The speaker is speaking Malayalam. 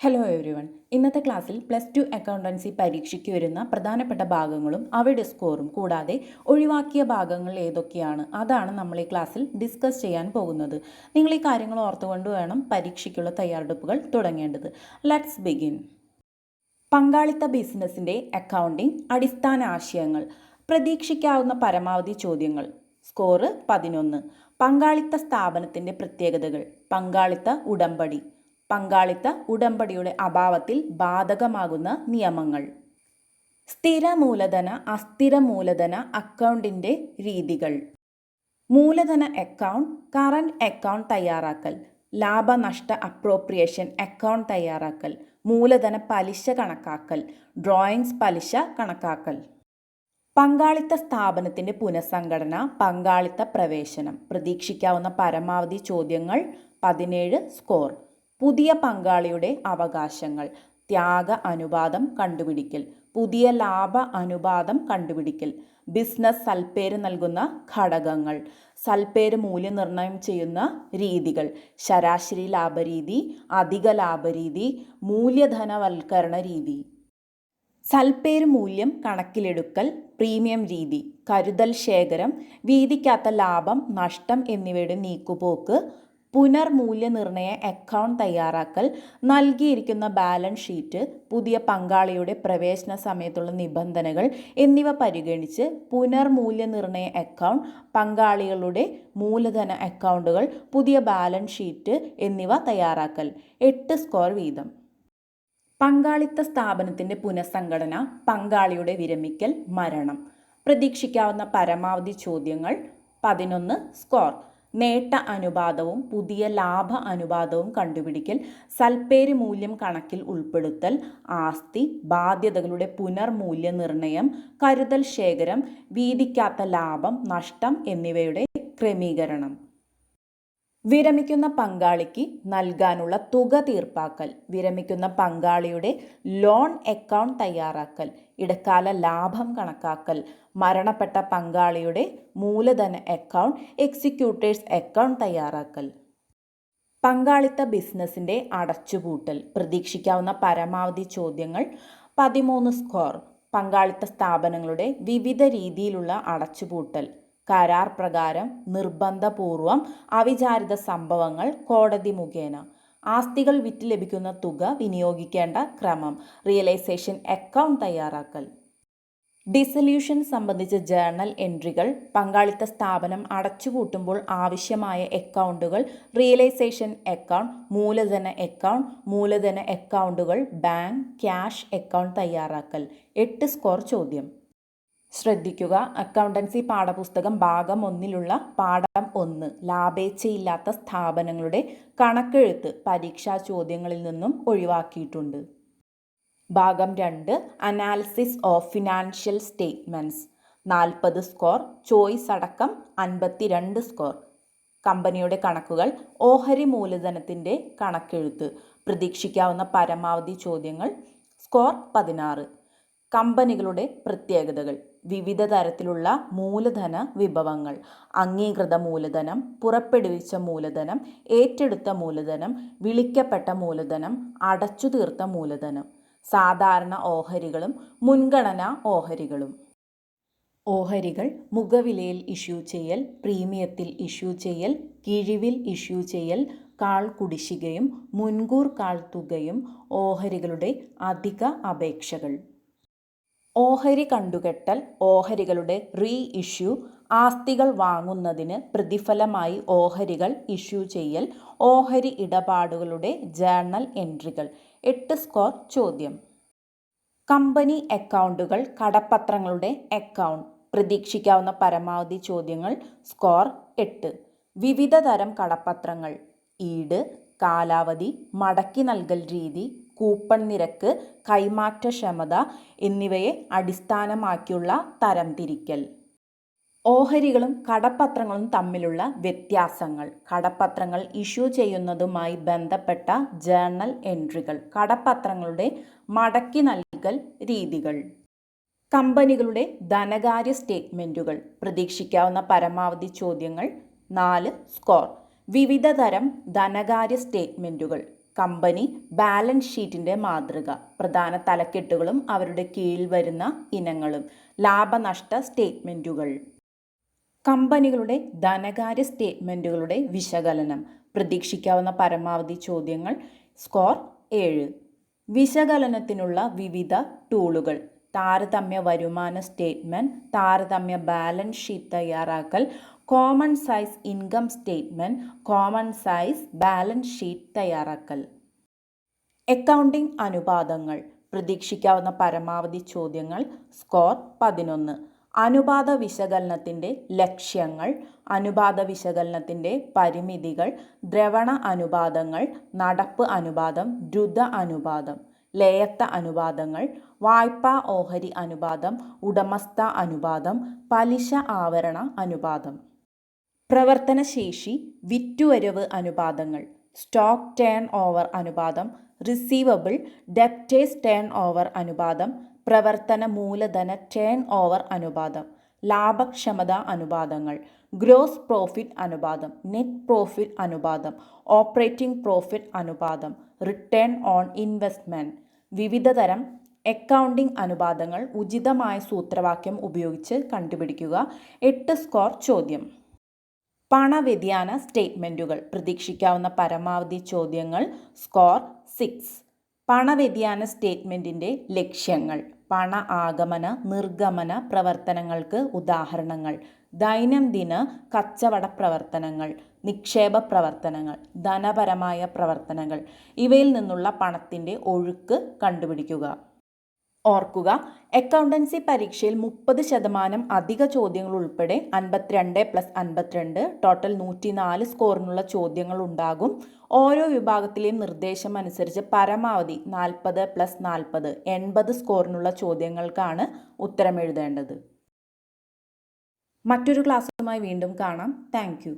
ഹലോ എവരിവൺ ഇന്നത്തെ ക്ലാസ്സിൽ പ്ലസ് ടു അക്കൗണ്ടൻസി പരീക്ഷയ്ക്ക് വരുന്ന പ്രധാനപ്പെട്ട ഭാഗങ്ങളും അവയുടെ സ്കോറും കൂടാതെ ഒഴിവാക്കിയ ഭാഗങ്ങൾ ഏതൊക്കെയാണ്? അതാണ് നമ്മൾ ഈ ക്ലാസ്സിൽ ഡിസ്കസ് ചെയ്യാൻ പോകുന്നത്. നിങ്ങൾ ഈ കാര്യങ്ങൾ ഓർത്തുകൊണ്ട് വേണം പരീക്ഷയ്ക്കുള്ള തയ്യാറെടുപ്പുകൾ തുടങ്ങേണ്ടത്. ലെറ്റ്സ് ബിഗിൻ പങ്കാളിത്ത ബിസിനസ്സിന്റെ അക്കൗണ്ടിംഗ് അടിസ്ഥാന ആശയങ്ങൾ. പ്രതീക്ഷിക്കാവുന്ന പരമാവധി ചോദ്യങ്ങൾ. സ്കോറ് പതിനൊന്ന്. പങ്കാളിത്ത സ്ഥാപനത്തിന്റെ പ്രത്യേകതകൾ. പങ്കാളിത്ത ഉടമ്പടി. പങ്കാളിത്ത ഉടമ്പടിയുടെ അഭാവത്തിൽ ബാധകമാകുന്ന നിയമങ്ങൾ. സ്ഥിര മൂലധന അസ്ഥിര മൂലധന അക്കൗണ്ടിന്റെ രീതികൾ. മൂലധന അക്കൗണ്ട് കറണ്ട് അക്കൗണ്ട് തയ്യാറാക്കൽ. ലാഭനഷ്ട അപ്രോപ്രിയേഷൻ അക്കൗണ്ട് തയ്യാറാക്കൽ. മൂലധന പലിശ കണക്കാക്കൽ. ഡ്രോയിങ്സ് പലിശ കണക്കാക്കൽ. പങ്കാളിത്ത സ്ഥാപനത്തിന്റെ പുനഃസംഘടന പങ്കാളിത്ത പ്രവേശനം. പ്രതീക്ഷിക്കാവുന്ന പരമാവധി ചോദ്യങ്ങൾ പതിനേഴ് സ്കോർ. പുതിയ പങ്കാളിയുടെ അവകാശങ്ങൾ. ത്യാഗ അനുപാതം കണ്ടുപിടിക്കൽ. പുതിയ ലാഭ അനുപാതം കണ്ടുപിടിക്കൽ. ബിസിനസ് സൽപ്പേര് നൽകുന്ന ഘടകങ്ങൾ. സൽപ്പേര് മൂല്യനിർണയം ചെയ്യുന്ന രീതികൾ. ശരാശരി ലാഭരീതി അധിക ലാഭരീതി മൂല്യധനവൽക്കരണ രീതി. സൽപ്പേര് മൂല്യം കണക്കിലെടുക്കൽ പ്രീമിയം രീതി. കരുതൽ ശേഖരം വീതിക്കാത്ത ലാഭം നഷ്ടം എന്നിവയുടെ നീക്കുപോക്ക് പുനർമൂല്യനിർണയ അക്കൗണ്ട് തയ്യാറാക്കൽ നൽകിയിരിക്കുന്ന ബാലൻസ് ഷീറ്റ് പുതിയ പങ്കാളിയുടെ പ്രവേശന സമയത്തുള്ള നിബന്ധനകൾ എന്നിവ പരിഗണിച്ച് പുനർമൂല്യനിർണയ അക്കൗണ്ട് പങ്കാളികളുടെ മൂലധന അക്കൗണ്ടുകൾ പുതിയ ബാലൻസ് ഷീറ്റ് എന്നിവ തയ്യാറാക്കൽ. എട്ട് സ്കോർ വീതം. പങ്കാളിത്ത സ്ഥാപനത്തിന്റെ പുനഃസംഘടന പങ്കാളിയുടെ വിരമിക്കൽ മരണം. പ്രതീക്ഷിക്കാവുന്ന പരമാവധി ചോദ്യങ്ങൾ പതിനൊന്ന് സ്കോർ നേട്ട അനുപാതവും പുതിയ ലാഭ അനുപാതവും കണ്ടുപിടിക്കൽ സൽപ്പേര് മൂല്യം കണക്കിൽ ഉൾപ്പെടുത്തൽ ആസ്തി ബാധ്യതകളുടെ പുനർമൂല്യനിർണയം കരുതൽ ശേഖരം വീതിക്കാത്ത ലാഭം നഷ്ടം എന്നിവയുടെ ക്രമീകരണം. വിരമിക്കുന്ന പങ്കാളിക്ക് നൽകാനുള്ള തുക തീർപ്പാക്കൽ വിരമിക്കുന്ന പങ്കാളിയുടെ ലോൺ അക്കൗണ്ട് തയ്യാറാക്കൽ ഇടക്കാല ലാഭം കണക്കാക്കൽ മരണപ്പെട്ട പങ്കാളിയുടെ മൂലധന അക്കൗണ്ട് എക്സിക്യൂട്ടേഴ്സ് അക്കൗണ്ട് തയ്യാറാക്കൽ. പങ്കാളിത്ത ബിസിനസ്സിന്റെ അടച്ചുപൂട്ടൽ പ്രതീക്ഷിക്കാവുന്ന പരമാവധി ചോദ്യങ്ങൾ പതിമൂന്ന് സ്കോർ പങ്കാളിത്ത സ്ഥാപനങ്ങളുടെ വിവിധ രീതിയിലുള്ള അടച്ചുപൂട്ടൽ. കരാർ പ്രകാരം നിർബന്ധപൂർവം അവിചാരിത സംഭവങ്ങൾ കോടതി മുഖേന. ആസ്തികൾ വിറ്റ് ലഭിക്കുന്ന തുക വിനിയോഗിക്കേണ്ട ക്രമം. റിയലൈസേഷൻ അക്കൗണ്ട് തയ്യാറാക്കൽ. ഡിസൊല്യൂഷൻ സംബന്ധിച്ച ജേർണൽ എൻട്രികൾ പങ്കാളിത്ത സ്ഥാപനം അടച്ചുപൂട്ടുമ്പോൾ ആവശ്യമായ അക്കൗണ്ടുകൾ റിയലൈസേഷൻ അക്കൗണ്ട് മൂലധന അക്കൗണ്ട് മൂലധന അക്കൗണ്ടുകൾ ബാങ്ക് ക്യാഷ് അക്കൗണ്ട് തയ്യാറാക്കൽ. എട്ട് സ്കോർ ചോദ്യം. ശ്രദ്ധിക്കുക. അക്കൗണ്ടൻസി പാഠപുസ്തകം ഭാഗം ഒന്നിലുള്ള പാഠം ഒന്ന്. ലാഭേച്ഛയില്ലാത്ത സ്ഥാപനങ്ങളുടെ കണക്കെഴുത്ത് പരീക്ഷാ ചോദ്യങ്ങളിൽ നിന്നും ഒഴിവാക്കിയിട്ടുണ്ട്. ഭാഗം രണ്ട് അനാലിസിസ് ഓഫ് ഫിനാൻഷ്യൽ സ്റ്റേറ്റ്മെന്റ്സ് നാൽപ്പത് സ്കോർ ചോയ്സ് അടക്കം അൻപത്തിരണ്ട് സ്കോർ കമ്പനിയുടെ കണക്കുകൾ ഓഹരി മൂലധനത്തിന്റെ കണക്കെഴുത്ത്. പ്രതീക്ഷിക്കാവുന്ന പരമാവധി ചോദ്യങ്ങൾ സ്കോർ പതിനാറ്. കമ്പനികളുടെ പ്രത്യേകതകൾ. വിവിധ തരത്തിലുള്ള മൂലധന വിഭവങ്ങൾ. അംഗീകൃത മൂലധനം പുറപ്പെടുവിച്ച മൂലധനം ഏറ്റെടുത്ത മൂലധനം വിളിക്കപ്പെട്ട മൂലധനം അടച്ചു തീർത്ത മൂലധനം. സാധാരണ ഓഹരികളും മുൻഗണനാ ഓഹരികളും. ഓഹരികൾ മുഖവിലയിൽ ഇഷ്യൂ ചെയ്യൽ പ്രീമിയത്തിൽ ഇഷ്യൂ ചെയ്യൽ കിഴിവിൽ ഇഷ്യൂ ചെയ്യൽ കാൾ കുടിശ്ശികയും മുൻകൂർ കാൾ തുകയും ഓഹരികളുടെ അധിക അപേക്ഷകൾ. ഓഹരി കണ്ടുകെട്ടൽ ഓഹരികളുടെ റീ ഇഷ്യൂ ആസ്തികൾ വാങ്ങുന്നതിന് പ്രതിഫലമായി ഓഹരികൾ ഇഷ്യൂ ചെയ്യൽ ഓഹരി ഇടപാടുകളുടെ ജേർണൽ എൻട്രികൾ. എട്ട് സ്കോർ ചോദ്യം. കമ്പനി അക്കൗണ്ടുകൾ കടപ്പത്രങ്ങളുടെ അക്കൗണ്ട്. പ്രതീക്ഷിക്കാവുന്ന പരമാവധി ചോദ്യങ്ങൾ സ്കോർ എട്ട്. വിവിധ തരം കടപ്പത്രങ്ങൾ. ഈട് കാലാവധി മടക്കി നൽകൽ രീതി കൂപ്പൺ നിരക്ക് കൈമാറ്റക്ഷമത എന്നിവയെ അടിസ്ഥാനമാക്കിയുള്ള തരംതിരിക്കൽ ഓഹരികളും കടപ്പത്രങ്ങളും തമ്മിലുള്ള വ്യത്യാസങ്ങൾ. കടപ്പത്രങ്ങൾ ഇഷ്യൂ ചെയ്യുന്നതുമായി ബന്ധപ്പെട്ട ജേർണൽ എൻട്രികൾ. കടപ്പത്രങ്ങളുടെ മടക്കി നൽകൽ രീതികൾ. കമ്പനികളുടെ ധനകാര്യ സ്റ്റേറ്റ്മെന്റുകൾ പ്രതീക്ഷിക്കാവുന്ന പരമാവധി ചോദ്യങ്ങൾ നാല് സ്കോർ. വിവിധതരം ധനകാര്യ സ്റ്റേറ്റ്മെന്റുകൾ കമ്പനി ബാലൻസ് ഷീറ്റിന്റെ മാതൃക. പ്രധാന തലക്കെട്ടുകളും അവരുടെ കീഴിൽ വരുന്ന ഇനങ്ങളും. ലാഭനഷ്ട സ്റ്റേറ്റ്മെന്റുകൾ കമ്പനികളുടെ ധനകാര്യ സ്റ്റേറ്റ്മെന്റുകളുടെ വിശകലനം. പ്രതീക്ഷിക്കാവുന്ന പരമാവധി ചോദ്യങ്ങൾ. സ്കോർ ഏഴ്. വിശകലനത്തിനുള്ള വിവിധ ടൂളുകൾ. താരതമ്യ വരുമാന സ്റ്റേറ്റ്മെന്റ് താരതമ്യ ബാലൻസ് ഷീറ്റ് തയ്യാറാക്കൽ common size income statement common size balance sheet തയ്യാറാക്കൽ. അക്കൗണ്ടിംഗ് അനുപാതങ്ങൾ പ്രതീക്ഷിക്കാവുന്ന പരമാവധി ചോദ്യങ്ങൾ സ്കോർ പതിനൊന്ന്. അനുപാത വിശകലനത്തിന്റെ ലക്ഷ്യങ്ങൾ അനുപാത വിശകലനത്തിന്റെ പരിമിതികൾ ദ്രവണ അനുപാതങ്ങൾ നടപ്പ് അനുപാതം ദ്രുത അനുപാതം ലയത്ത അനുപാതങ്ങൾ വായ്പാ ഓഹരി അനുപാതം ഉടമസ്ഥ അനുപാതം പലിശ ആവരണ അനുപാതം. പ്രവർത്തനശേഷി വിറ്റുവരവ് അനുപാതങ്ങൾ. സ്റ്റോക്ക് ടേൺ ഓവർ അനുപാതം. റിസീവബിൾ ഡെപ്റ്റേഴ്സ് ടേൺ ഓവർ അനുപാതം. പ്രവർത്തന മൂലധന ടേൺ ഓവർ അനുപാതം. ലാഭക്ഷമത അനുപാതങ്ങൾ. ഗ്രോസ് പ്രോഫിറ്റ് അനുപാതം. നെറ്റ് പ്രോഫിറ്റ് അനുപാതം. ഓപ്പറേറ്റിംഗ് പ്രോഫിറ്റ് അനുപാതം. റിട്ടേൺ ഓൺ ഇൻവെസ്റ്റ്മെന്റ് വിവിധതരം അക്കൗണ്ടിംഗ് അനുപാതങ്ങൾ. ഉചിതമായ സൂത്രവാക്യം ഉപയോഗിച്ച് കണ്ടുപിടിക്കുക. എട്ട് സ്കോർ ചോദ്യം. പണവ്യതിയാന സ്റ്റേറ്റ്മെന്റുകൾ പ്രതീക്ഷിക്കാവുന്ന പരമാവധി ചോദ്യങ്ങൾ. Score six. പണവ്യതിയാന സ്റ്റേറ്റ്മെന്റിന്റെ ലക്ഷ്യങ്ങൾ. പണ ആഗമന നിർഗമന പ്രവർത്തനങ്ങൾക്ക് ഉദാഹരണങ്ങൾ. ദൈനംദിന കച്ചവട പ്രവർത്തനങ്ങൾ. നിക്ഷേപ പ്രവർത്തനങ്ങൾ. ധനപരമായ പ്രവർത്തനങ്ങൾ. ഇവയിൽ നിന്നുള്ള പണത്തിന്റെ ഒഴുക്ക് കണ്ടുപിടിക്കുക. ഓർക്കുക അക്കൗണ്ടൻസി പരീക്ഷയിൽ മുപ്പത് ശതമാനം അധിക ചോദ്യങ്ങൾ ഉൾപ്പെടെ അൻപത്തിരണ്ട് പ്ലസ് അൻപത്തിരണ്ട് ടോട്ടൽ നൂറ്റിനാല് സ്കോറിനുള്ള ചോദ്യങ്ങൾ ഉണ്ടാകും. ഓരോ വിഭാഗത്തിലെയും നിർദ്ദേശം അനുസരിച്ച് പരമാവധി നാൽപ്പത് പ്ലസ് നാൽപ്പത് എൺപത് സ്കോറിനുള്ള ചോദ്യങ്ങൾക്കാണ് ഉത്തരം എഴുതേണ്ടത്. മറ്റൊരു ക്ലാസ്സുമായി വീണ്ടും കാണാം. താങ്ക്